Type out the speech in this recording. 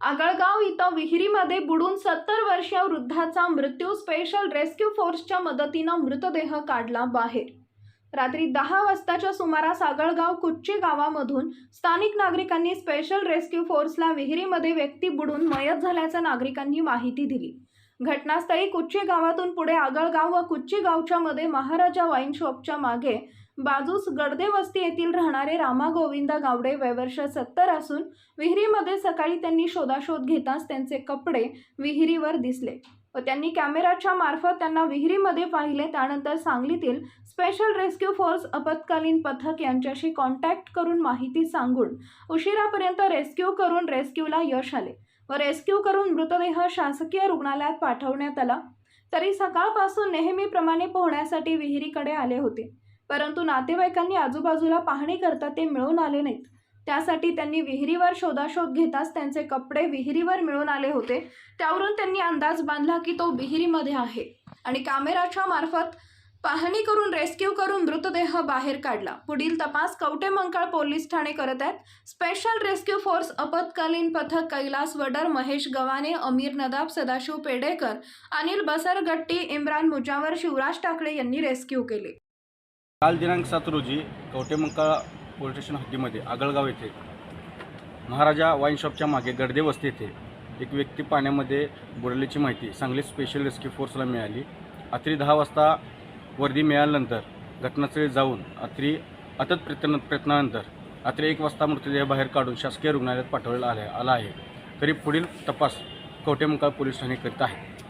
आगळगाव इथं विहिरीमध्ये बुडून सत्तर वर्षीय वृद्धाचा मृत्यू. स्पेशल रेस्क्यू फोर्सच्या मदतीनं मृतदेह काढला बाहेर. रात्री दहा वाजताच्या सुमारास आगळगाव कुच्ची गावामधून स्थानिक नागरिकांनी स्पेशल रेस्क्यू फोर्सला विहिरीमध्ये व्यक्ती बुडून मयत झाल्याचं नागरिकांनी माहिती दिली. घटनास्थळी कुच्ची गावातून पुढे आगळगाव व कुच्ची गावच्या मध्ये महाराजा वाईन शॉपच्या मागे बाजूस गडदे वस्ती येथील राहणारे रामा गोविंद गावडे वयवर्ष सत्तर असून विहिरीमध्ये सकाळी त्यांनी शोधाशोध घेताच त्यांचे कपडे विहिरीवर दिसले व त्यांनी कॅमेराच्या मार्फत त्यांना विहिरीमध्ये पाहिले. त्यानंतर सांगलीतील स्पेशल रेस्क्यू फोर्स आपत्कालीन पथक यांच्याशी कॉन्टॅक्ट करून माहिती सांगून उशिरापर्यंत रेस्क्यू करून रेस्क्यूला यश आले व रेस्क्यू करून मृतदेह शासकीय रुग्णालयात पाठवण्यात आला. तरी सकाळपासून नेहमीप्रमाणे पोहण्यासाठी विहिरीकडे आले होते. परंतु नातेवाईकांनी आजूबाजूला पाहणी करता ते मिळून आले नाहीत. त्यासाठी त्यांनी विहिरीवर शोधाशोध घेताच त्यांचे कपडे विहिरीवर मिळून आले होते. त्यावरून त्यांनी अंदाज बांधला की तो विहिरीमध्ये आहे आणि कॅमेराच्या मार्फत पाहणी करून रेस्क्यू करून मृतदेह बाहेर काढला. पुढील तपास कवटेमंकाळ पोलीस ठाणे करत आहेत. स्पेशल रेस्क्यू फोर्स आपत्कालीन पथक कैलास वडर महेश गवाने अमीर नदाब सदाशिव पेडेकर अनिल बसरगट्टी इम्रान मुजावर शिवराज ठाकरे यांनी रेस्क्यू केले. काल दिनांक सात रोजी कवटेमंकाळा पोलीस स्टेशन हद्दीमध्ये आगळगाव येथे महाराजा वाईन शॉपच्या मागे गडदे वस्ती येथे एक व्यक्ती पाण्यामध्ये बुडल्याची माहिती सांगली स्पेशल रेस्क्यू फोर्सला मिळाली. रात्री दहा वाजता वर्दी मिळाल्यानंतर घटनास्थळी जाऊन रात्री अतत प्रयत्न प्रयत्नानंतर रात्री एक वाजता मृतदेह बाहेर काढून शासकीय रुग्णालयात पाठवलेला आला आला आहे. तरी पुढील तपास कवटेमंकाळ पोलीस ठाणे करीत आहे